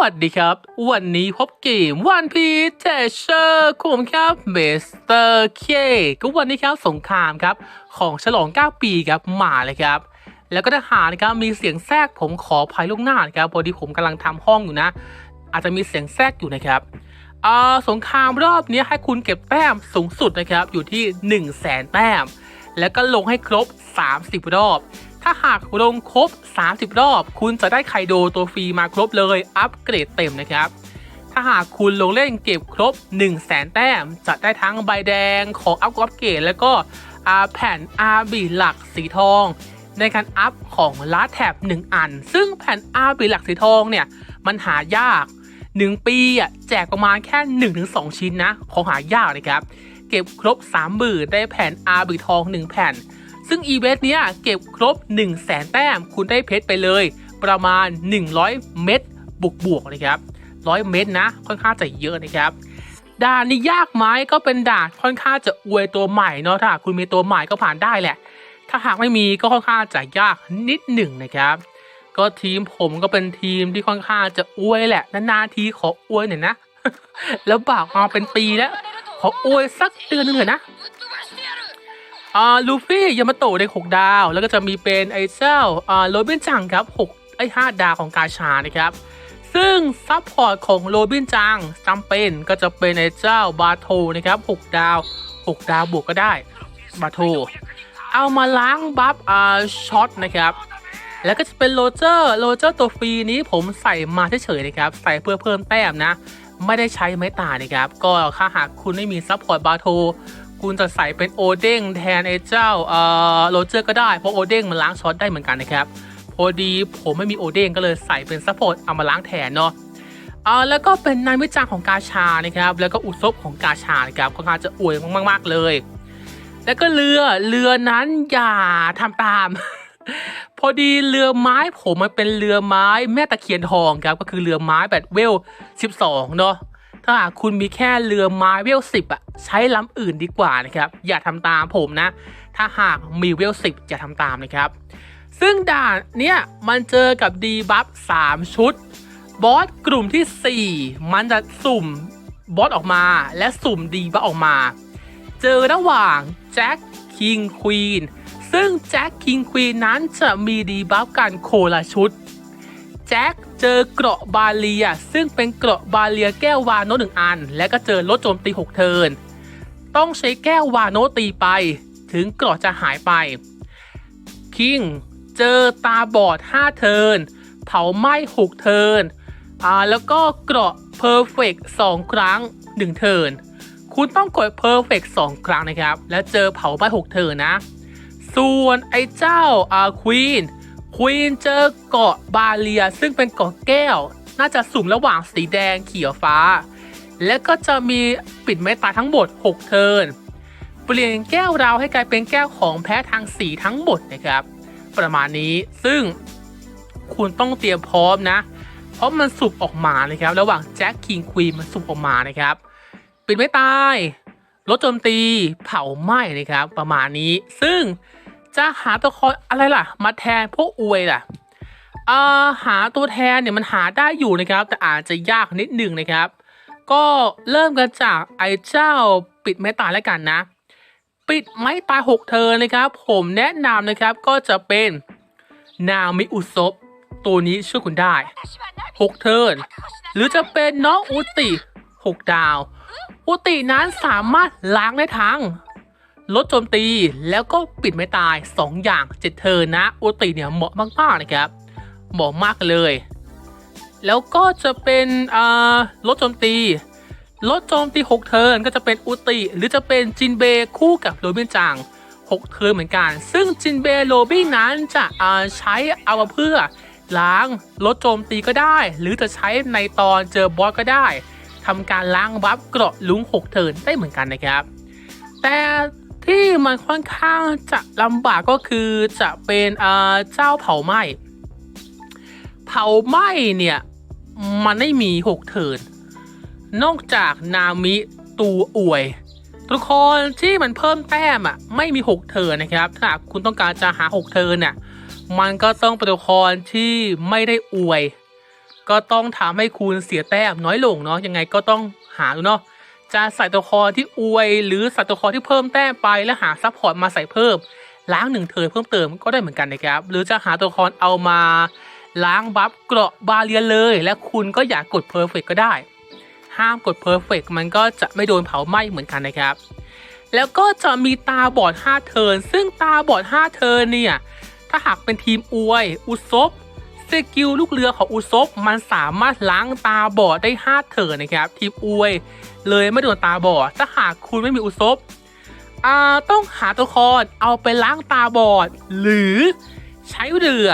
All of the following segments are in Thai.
วัสดีครับ วันนี้พบเกมวันพีเทเชอร์คุมครับเมสเตอร์เคก็วันนี้ครับสงครามครับ ของฉลอง 9 ปีครับมาเลยครับ แล้วก็ทหารนะครับมีเสียงแทรกผมขอภัยล่วงหน้านครับพอดีผมกำลังทำห้องอยู่นะ อาจจะมีเสียงแทรกอยู่นะครับอ่าสงครามรอบนี้ให้คุณเก็บแต้มสูงสุดนะครับอยู่ที่ 1 0 0 0 0แสนแต้ม แล้วก็ลงให้ครบ 30 รอบ ถ้าหากลงครบ 30 รอบ คุณจะได้ไคโดตัวฟรีมาครบเลย อัปเกรดเต็มนะครับ ถ้าหากคุณลงเล่นเก็บครบ 1 0 0 0 0แสนแต้ม จะได้ทั้งใบแดงของอัปอัปเกรด แล้วก็อ่าแผ่น RB หลักสีทอง ในการอัพของลาแท็บ1 อัน ซึ่งแผ่น RB หลักสีทองเนี่ยมันหายาก 1 ปีอะแจกประมาณแค่ 1-2 ชิ้นนะของหายากนะครับ เก็บครบ3 0,000ได้แผ่น RB ทอง 1 แผ่น ซึ่งอีเวนต์เนี้ยเก็บครบ 1 0 0 0 0แสนแต้ม คุณได้เพชรไปเลย ประมาณ 100 เม็ดบวกบวกๆนะครับ100เม็ดนะ ค่อนข้างจะเยอะนะครับด่านนี้ยากไหมก็เป็นด่านค่อนข้างจะอวยตัวใหม่เนาะถ้าหากคุณมีตัวใหม่ก็ผ่านได้แหละ ถ้าหากไม่มีก็ค่อนข้างจะยากนิดหนึ่งนะครับ ก็ทีมผมก็เป็นทีมที่ค่อนข้างจะอวยแหละนานๆทีขออวยหน่อยนะ แล้วบากมาเป็นปีแล้ว ขออวยสักเดือนหนึงเถอะนะ อ่าลูฟี่ยามาโตะได้6ดาว แล้วก็จะมีเป็นไอเจ้าอ่าโรบินจังครับ6ไอ้5ดาวของกาชานะครับซึ่งซัพพอร์ตของโรบินจังจำเป็นก็จะเป็นไอเจ้าบาโทนะครับ6ดาว6ดาวบวกก็ได้บาโทเอามาล้างบัฟอ่าช็อตนะครับแล้วก็จะเป็นโรเจอร์โรเจอร์ตัวฟรีนี้ผมใส่มาเฉยๆนะครับ ใส่เพื่อเพิ่มแต้มนะ ไม่ได้ใช้ไม้ตานะครับ ก็ถ้าหากคุณไม่มีซัพพอร์ตบาโท คุณจะใส่เป็นโอเด้งแทนไอ้เจ้าเอ่อโรเจอร์ก็ได้ เพราะโอเด้งมันล้างช็อตได้เหมือนกันนะครับพอดีผมไม่มีโอเด้งก็เลยใส่เป็นซัพพอร์ตเอามาล้างแทนเนาะอ่าแล้วก็เป็นนายวิจารณ์ของกาชานะครับ แล้วก็อุศบของกาชานะครับค่อนข้างจะอวยมากๆเลย แล้วก็เรือเรือนั้นอย่าทำตาม พอดีเรือไม้ผมมันเป็นเรือไม้แม่ตะเคียนทองครับก็คือเรือไม้แบบเวล 12 เนาะ ถ้าหากคุณมีแค่เรือไม้เวล10อะใช้ลำอื่นดีกว่านะครับ อย่าทำตามผมนะ ถ้าหากมีเวล10อย่าทำตามนะครับ ซึ่งด่านเนี่ยมันเจอกับดีบัฟ3ชุด บอสกลุ่มที่ 4 มันจะสุ่มบอสออกมา และสุ่มดีบัฟออกมา เจอระหว่างแจ็คคิงควีนซึ่งแจ็คคิงควีนนั้นจะมีดีบัฟกันโคละชุดแจ็ค เจอเกราะบาเลีย ซึ่งเป็นเกราะบาเลียแก้ววาโนหนึ่งอัน และก็เจอลดโจมตี 6 เทิน ต้องใช้แก้ววาโนตีไป ถึงเกราะจะหายไป คิงเจอตาบอด 5 เทิน เผาไหม้ 6 เทินอ่าแล้วก็เกราะเพอร์เฟก2ครั้ง 1 เทิน คุณต้องกดเพอร์เฟก2ครั้งนะครับ แล้วเจอเผาไหม้ 6 เทินนะ ส่วนไอ้เจ้าอ่าควีน ควีนเจอเกาะบาเลียซึ่งเป็นเกาะแก้ว น่าจะสุ่มระหว่างสีแดงเขียวฟ้า และก็จะมีปิดไม้ตายทั้งหมด 6 เทิร์นเปลี่ยนแก้วเราให้กลายเป็นแก้วของแพ้ทางสีทั้งหมดนะครับ ประมาณนี้ซึ่งคุณต้องเตรียมพร้อมนะ เพราะมันสุบออกมานะครับ ระหว่างแจ็คคิงควีนมันสุบออกมานะครับ ปิดไม่ตายลดโจมตีเผาไหม้นะครับ ประมาณนี้ซึ่ง จะหาตัวละครอะไรล่ะ มาแทนพวกอวยล่ะอ่าหาตัวแทนเนี่ยมันหาได้อยู่นะครับ แต่อาจจะยากนิดหนึ่งนะครับ ก็เริ่มกันจากไอ้เจ้าปิดไม้ตายแล้วกันนะ ปิดไม้ตายหกเธอนะครับ ผมแนะนำนะครับก็จะเป็นนามิอุซบตัวนี้ช่วยคุณได้ 6 เทิร์น หรือจะเป็นน้องอุติ 6 ดาว อุตินั้นสามารถล้างได้ทั้ง ลดโจมตีแล้วก็ปิดไม่ตาย 2 อย่าง7เทิร์นนะอุติเนี่ยเหมาะมากๆนะครับเหมาะมากเลย แล้วก็จะเป็นอ่าลดโจมตีลดโจมตี 6 เทิร์นก็จะเป็นอุติ หรือจะเป็นจินเบคู่กับโรบินจัง 6 เทิร์นเหมือนกัน ซึ่งจินเบโรบินนั้นจะอ่าใช้เอามาเพื่อล้างลดโจมตีก็ได้ หรือจะใช้ในตอนเจอบอสก็ได้ทำการล้างบัฟเกราะลุง 6 เทิร์นได้เหมือนกันนะครับ แต่ ที่มันค่อนข้างจะลำบากก็คือจะเป็นอ่าเจ้าเผาไหม้ เผาไหม้เนี่ยมันไม่มี6เทินนอกจากนามิตูอวยตัวละครที่มันเพิ่มแต้มอะไม่มี 6 เทิร์นนะครับ ถ้าคุณต้องการจะหา 6 เทิร์นเนี่ยมันก็ต้องเป็นตัวละครที่ไม่ได้อวย ก็ต้องทำให้คุณเสียแต้มน้อยลงเนาะยังไงก็ต้องหาดูเนาะ จะใส่ตัวครที่อวยหรือใส่ตัวครที่เพิ่มแต้มไปแล้วหาซัพพอร์ตมาใส่เพิ่ม ล้างหนึ่งเทิร์นเพิ่มเติมก็ได้เหมือนกันนะครับ หรือจะหาตัวครเอามาล้างบัฟเกราะบาเรียเลย และคุณก็อยากกดเพอร์เฟกก็ได้ ห้ามกดเพอร์เฟกมันก็จะไม่โดนเผาไหม้เหมือนกันนะครับ แล้วก็จะมีตาบอด 5 เทิร์นซึ่งตาบอด 5 เทิร์นเนี่ยถ้าหากเป็นทีมอวยอุซบ สกิลลูกเรือของอุซบมันสามารถล้างตาบอดได้ 5เทินนะครับทีมอวย เลยไม่โดนตาบอดถ้าหากคุณไม่มีอุซบอ่าต้องหาตัวละครเอาไปล้างตาบอด หรือใช้เรือ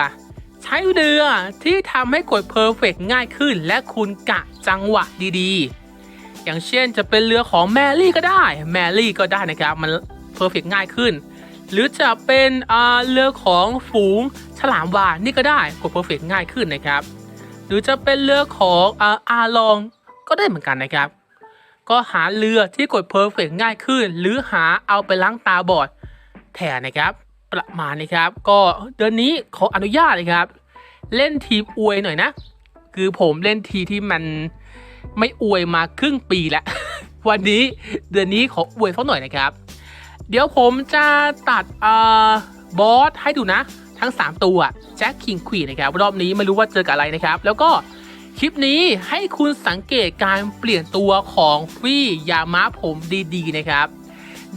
ใช้เรือที่ทำให้กดเพอร์เฟกง่ายขึ้น และคุณกะจังหวะดีๆ อย่างเช่นจะเป็นเรือของแมรี่ก็ได้ แมรี่ก็ได้นะครับ มันเพอร์เฟกง่ายขึ้น หรือจะเป็นเรือของฝูงฉลามวาฬนี่ก็ได้กดเพอร์เฟกง่ายขึ้นนะครับ หรือจะเป็นเรือของอาอาลองก็ได้เหมือนกันนะครับ ก็หาเรือที่กดเพอร์เฟกง่ายขึ้น หรือหาเอาไปล้างตาบอดแทนนะครับประมาณนี้ครับ ก็เดือนนี้ขออนุญาตนะครับ เล่นทีมอวยหน่อยนะ คือผมเล่นทีที่มันไม่อวยมาครึ่งปีแล้ววันนี้เดือนนี้ขออวยสักหน่อยนะครับ เดี๋ยวผมจะตัดเอ่อบอสให้ดูนะ ทั้ง 3 ตัวแจ็คคิงควีนนะครับ รอบนี้ไม่รู้ว่าเจอกับอะไรนะครับ แล้วก็คลิปนี้ให้คุณสังเกตการเปลี่ยนตัวของฟี่ยามาผมดีๆนะครับ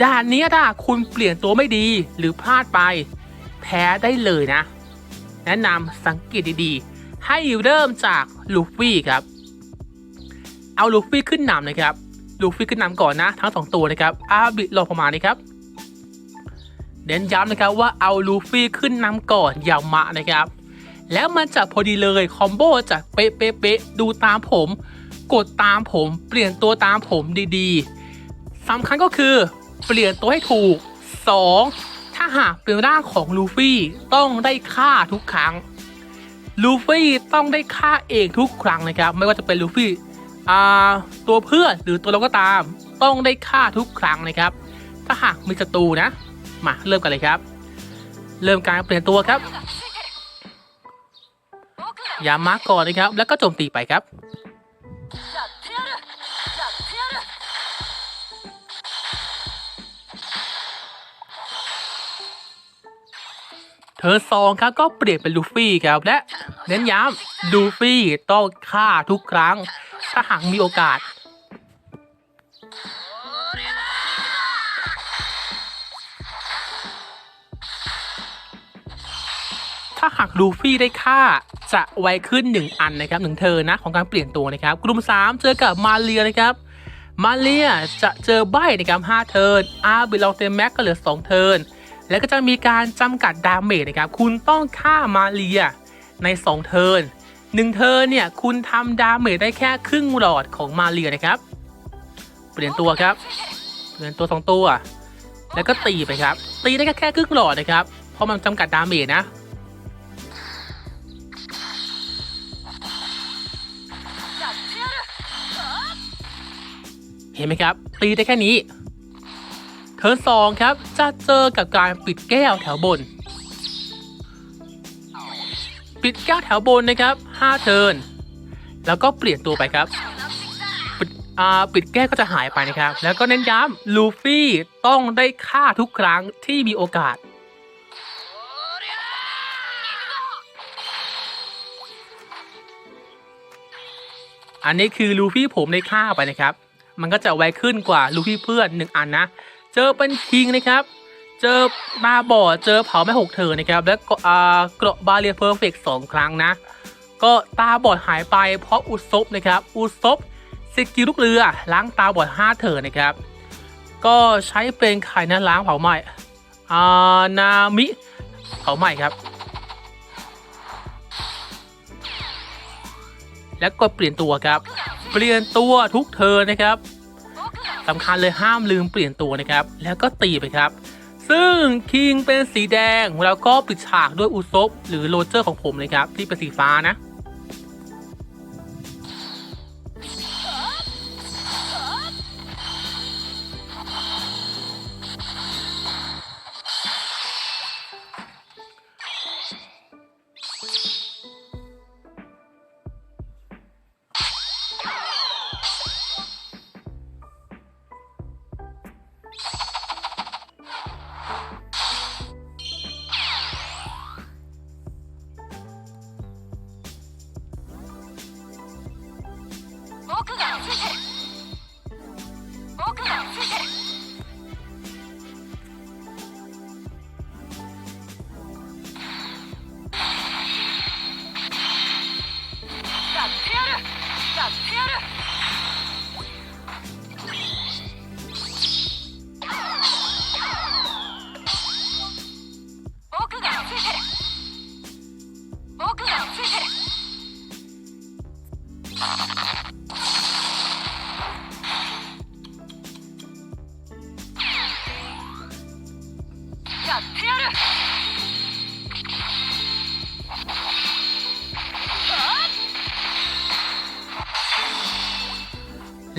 ด่านนี้ถ้าคุณเปลี่ยนตัวไม่ดีหรือพลาดไป แพ้ได้เลยนะ แนะนำสังเกตดีๆ ให้เริ่มจากลูฟี่ครับ เอาลูฟี่ขึ้นนำนะครับลูฟี่ขึ้นนำก่อนนะ ทั้งสองตัวนะครับอาบิรอประมาณนี้ครับ เน้นย้ำนะครับว่าเอาลูฟี่ขึ้นนำก่อนอย่ามะนะครับ แล้วมันจะพอดีเลยคอมโบจะเป๊ะเป๊ะเป๊ะดูตามผม กดตามผมเปลี่ยนตัวตามผมดีๆสำคัญก็คือเปลี่ยนตัวให้ถูก 2. ถ้าหากเป็นร่างของลูฟี่ต้องได้ค่าทุกครั้งลูฟี่ต้องได้ค่าเองทุกครั้งนะครับ ไม่ว่าจะเป็นลูฟี่ตัวเพื่อนหรือตัวเราก็ตาม ต้องได้ค่าทุกครั้งนะครับ ถ้าหากมีศัตรูนะ มาเริ่มกันเลยครับ เริ่มการเปลี่ยนตัวครับยามาก่อนนะครับ แล้วก็โจมตีไปครับ เธอซองครับก็เปลี่ยนเป็นลูฟี่ครับและเน้นย้ำลูฟี่ต้องฆ่าทุกครั้ง ถ้าหากมีโอกาส ถ้าหากลูฟี่ได้ค่าจะไวขึ้น 1 อันนะครับหนึ่งเธอนะของการเปลี่ยนตัวนะครับ กลุ่ม 3 เจอกับมาเรียนะครับ มาเรียจะเจอใบนะครับ5เทิร์นอาร์บิลองเตมแม็กก็เหลือ 2 เทิร์นแล้วก็จะมีการจำกัดดาเมจนะครับ คุณต้องฆ่ามาเรียใน 2 เทิร์น1เทิร์นเนี่ยคุณทำดาเมจได้แค่ครึ่งหลอดของมาเรียนะครับ เปลี่ยนตัวครับ เปลี่ยนตัว 2 ตัว แล้วก็ตีไปครับ ตีได้แค่แค่ครึ่งหลอดนะครับ เพราะมันจำกัดดาเมจนะ เห็นไหมครับ ตีได้แค่นี้ เทิร์นสองครับ จะเจอกับการปิดแก้วแถวบน ปิดแก้วแถวบนนะครับ5เทิร์นแล้วก็เปลี่ยนตัวไปครับปิดอ่าปิดแก้วก็จะหายไปนะครับ แล้วก็เน้นย้ำลูฟี่ต้องได้ค่าทุกครั้งที่มีโอกาสอันนี้คือลูฟี่ผมได้ค่าไปนะครับ มันก็จะไวขึ้นกว่าลูฟี่เพื่อนหนึ่งอันนะ เจอเป็นคิงนะครับ เจอตาบอดเจอเผาไม่หกเธอนะครับ แล้วก็อ่าเกราะบาเรียเพอร์เฟกสองครั้งนะ ก็ตาบอดหายไปเพราะอุซบนะครับ อุซบสกิลลูกเรือล้างตาบอด5เธอนะครับ ก็ใช้เป็นไข่นะล้างเผาไหม้อานามิเผาไหม้ครับ แล้วก็เปลี่ยนตัวครับ เปลี่ยนตัวทุกเธอนะครับสำคัญเลยห้ามลืมเปลี่ยนตัวนะครับ แล้วก็ตีไปครับ ซึ่งคิงเป็นสีแดงแล้วก็ปิดฉากด้วยอุซบหรือโรเจอร์ของผมเลยครับที่เป็นสีฟ้านะ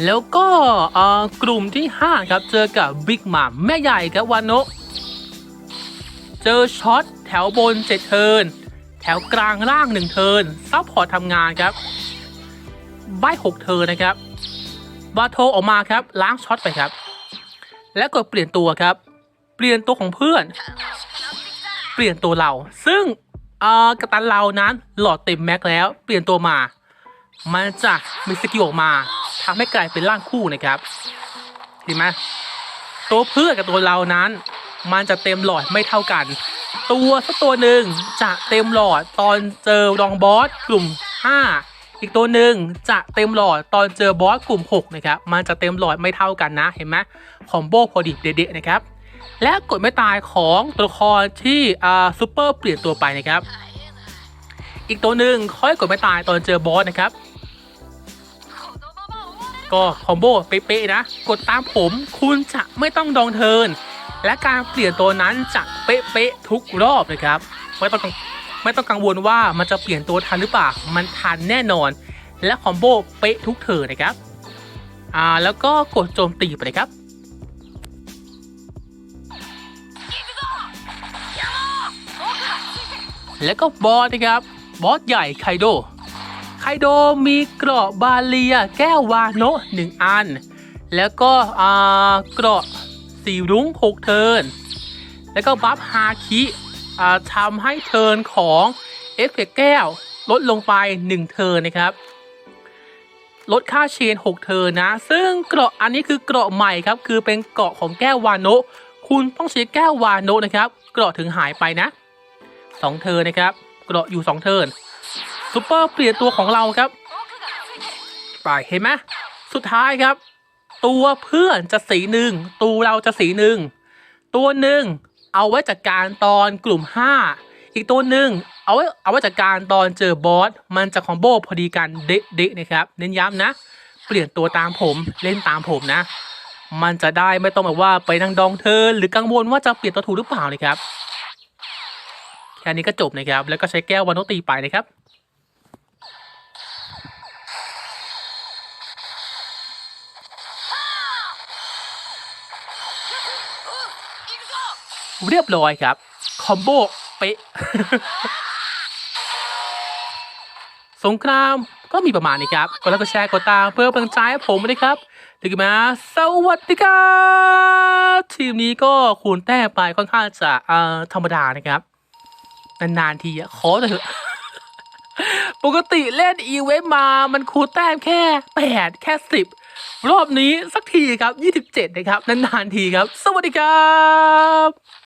แล้วก็กลุ่มที่ 5 ครับ เจอกับบิ๊กหมาแม่ใหญ่ครับวานโนเจอช็อตแถวบน7เทิร์นแถวกลางล่าง1เทิร์นซัพพอร์ตทำงานครับใบ6เทิร์นนะครับบาโทออกมาครับล้างช็อตไปครับ แล้วกดเปลี่ยนตัวครับ เปลี่ยนตัวของเพื่อน เปลี่ยนตัวเรา ซึ่งกัปตันเรานั้นหลอดเต็มแม็กแล้ว เปลี่ยนตัวมา มันจะมีสกิลออกมา ทำให้กลายเป็นร่างคู่นะครับเห็นไหมตัวเพื่อนกับตัวเรานั้น มันจะเต็มหลอดไม่เท่ากัน ตัวสักตัวหนึ่งจะเต็มหลอดตอนเจอรองบอสกลุ่ม 5อีกตัวหนึ่งจะเต็มหลอดตอนเจอบอสกลุ่ม 6 นะครับ มันจะเต็มหลอดไม่เท่ากันนะ เห็นไหมคอมโบพอดีเด็ดๆนะครับ และกดไม่ตายของตัวละครที่อ่าซูเปอร์เปลี่ยนตัวไปนะครับ อีกตัวหนึ่งค่อยกดไม่ตายตอนเจอบอสนะครับ ก็คอมโบเป๊ะๆนะ กดตามผมคุณจะไม่ต้องดองเทิน และการเปลี่ยนตัวนั้นจะเป๊ะๆทุกรอบนะครับไม่ต้องกังไม่ต้องกังวลว่ามันจะเปลี่ยนตัวทันหรือเปล่ามันทันแน่นอน และคอมโบเป๊ะทุกเทินนะครับอ่าแล้วก็กดโจมตีไปเลยครับแล้วก็บอสนะครับ บอสใหญ่ไคโด คโดมีเกราะบาเลียแก้ววาโนะหนึ่งอัน แล้วก็อ่าเกราะสีรุ้งหกเทิร์นแล้วก็บัฟฮาคิอ่าทำให้เทิร์นของเอฟเฟกต์แก้วลดลงไป 1 เทิร์นนะครับ ลดค่าเชน 6 เทิร์นนะ ซึ่งเกราะอันนี้คือเกราะใหม่ครับ คือเป็นเกราะของแก้ววาโนะคุณต้องใช้แก้ววาโนะนะครับ เกราะถึงหายไปนะ 2 เทิร์นนะครับ เกราะอยู่ 2 เทิร์น ซูเปอร์เปลี่ยนตัวของเราครับไปเห็นไหมสุดท้ายครับ ตัวเพื่อนจะสีหนึ่งตัวเราจะสีหนึ่งตัวหนึ่งเอาไว้จัดการตอนกลุ่ม 5 อีกตัวหนึ่งเอาไว้เอาไว้จัดการตอนเจอบอสมันจะคอมโบพอดีกันเดะๆนะครับ เน้นย้ำนะ เปลี่ยนตัวตามผมเล่นตามผมนะ มันจะได้ไม่ต้องแบบว่าไปนั่งดองเธอ หรือกังวลว่าจะเปลี่ยนตัวถูกหรือเปล่านะครับแค่นี้ก็จบนะครับ แล้วก็ใช้แก้ววานโนตีไปนะครับ เรียบร้อยครับ คอมโบเป๊ะ สงครามก็มีประมาณนี้ครับกดไลค์กดแชร์กดตามเพื่อเป็นกำลังใจให้ผมด้วยครับถึงมาสวัสดีครับทีมนี้ก็คูณแต้มไปค่อนข้างจะธรรมดานะครับ นานๆทีขอเถอะปกติเล่นอีเวนต์มา มันคูณแต้มแค่8แค่10รอบนี้สักทีครับ 27 นะครับ นานๆทีครับ สวัสดีครับ